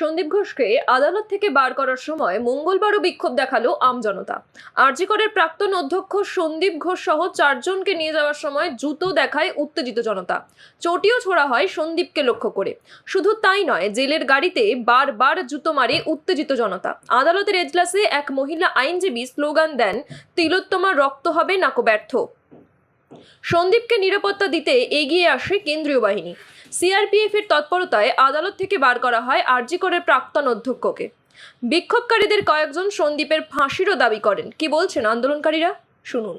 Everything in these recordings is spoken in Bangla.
সন্দীপ ঘোষকে আদালত থেকে বার করার সময় মঙ্গলবারও বিক্ষোভ দেখাল আমজনতা আরজিকরের প্রাক্তন অধ্যক্ষ সন্দীপ ঘোষ সহ চারজনকে নিয়ে যাওয়ার সময় জুতো দেখায় উত্তেজিত জনতা। চটিও ছোড়া হয় সন্দীপকে লক্ষ্য করে। শুধু তাই নয়, জেলের গাড়িতে বারবার জুতো মারে উত্তেজিত জনতা। আদালতের এজলাসে এক মহিলা আইনজীবী স্লোগান দেন তিলোত্তমা রক্ত হবে, নাকো ব্যর্থ। সন্দীপকে নিরাপত্তা দিতে এগিয়ে আসে কেন্দ্রীয় বাহিনী সিআরপিএফ এর তৎপরতায় আদালত থেকে বার করা হয় আরজিকরের প্রাক্তন অধ্যক্ষকে বিক্ষোভকারীদের কয়েকজন সন্দীপের ফাঁসিরও দাবি করেন কি বলছেন আন্দোলনকারীরা শুনুন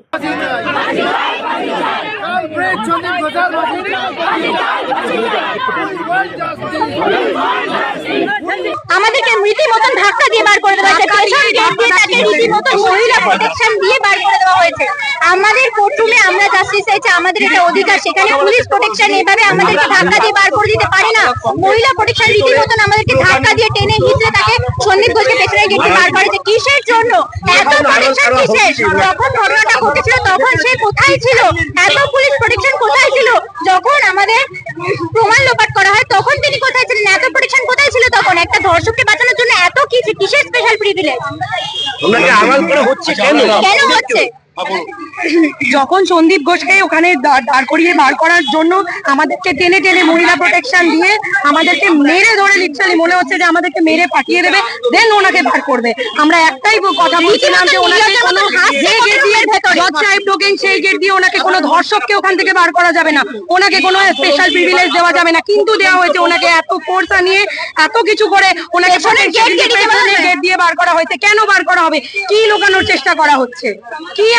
আমাদেরকে রীতিমতন ধাক্কা দিয়ে বার করে দেওয়া হয়েছে। পেছন গেট দিয়ে তাকে রীতিমতন মহিলা প্রোটেকশন দিয়ে বার করে দেওয়া হয়েছে। আমাদের কোর্টরুমে আমরা জাস্টিস চাইছি আমাদের এটা অধিকার সেখানে পুলিশ প্রোটেকশন এভাবে আমাদেরকে ধাক্কা দিয়ে বার করে দিতে পারে না। মহিলা প্রোটেকশন রীতিমতন আমাদেরকে ধাক্কা দিয়ে টেনে হিঁচড়ে তাকে সন্দীপ ঘোষকে পেছনে গেট বার করেছে। কিসের জন্য? এত প্রোটেকশন কিসের? যখন ঘটনাটা ঘটেছিল তখন সে কোথায় ছিল? এত পুলিশ প্রোটেকশন কোথায় ছিল? যখন আমাদের প্রমাণ লোপাট করা হয় তখন তিনি কোথায় ছিলেন এত প্রোটেকশন কোথায় ছিল তখন একটা ধর্ষককে বাঁচানোর জন্য এত কিছু কিসের স্পেশাল প্রিভিলেজ তোমরা কি আড়াল করে হচ্ছে কেন? কেন হচ্ছে? যখন সন্দীপ ঘোষকে ওখানে দাঁড় করিয়ে বার করার জন্য আমাদেরকে টেনে টেনে মহিলা প্রোটেকশন দিয়ে আমাদেরকে মেরে ধরে লিটারালি মনে হচ্ছে যে আমাদেরকে মেরে পাঠিয়ে দেবে দেন ওনাকে বার করবে। আমরা একটাই কথা বলছিলাম যে ওনাকে কোনো যে গেট দিয়ে জজ সাহেব ঢোকেন সেই গেট দিয়ে ওনাকে কোনো ধর্ষককে ওখান থেকে বার করা যাবে না। ওনাকে কোনো স্পেশাল প্রিভিলেজ দেওয়া যাবে না। কিন্তু দেওয়া হয়েছে ওনাকে এত ফোর্স নিয়ে এত কিছু করে ওনাকে। গেট দিয়ে বার করা হয়েছে। কেন বার করা হবে? কি লুকানোর চেষ্টা করা হচ্ছে? কি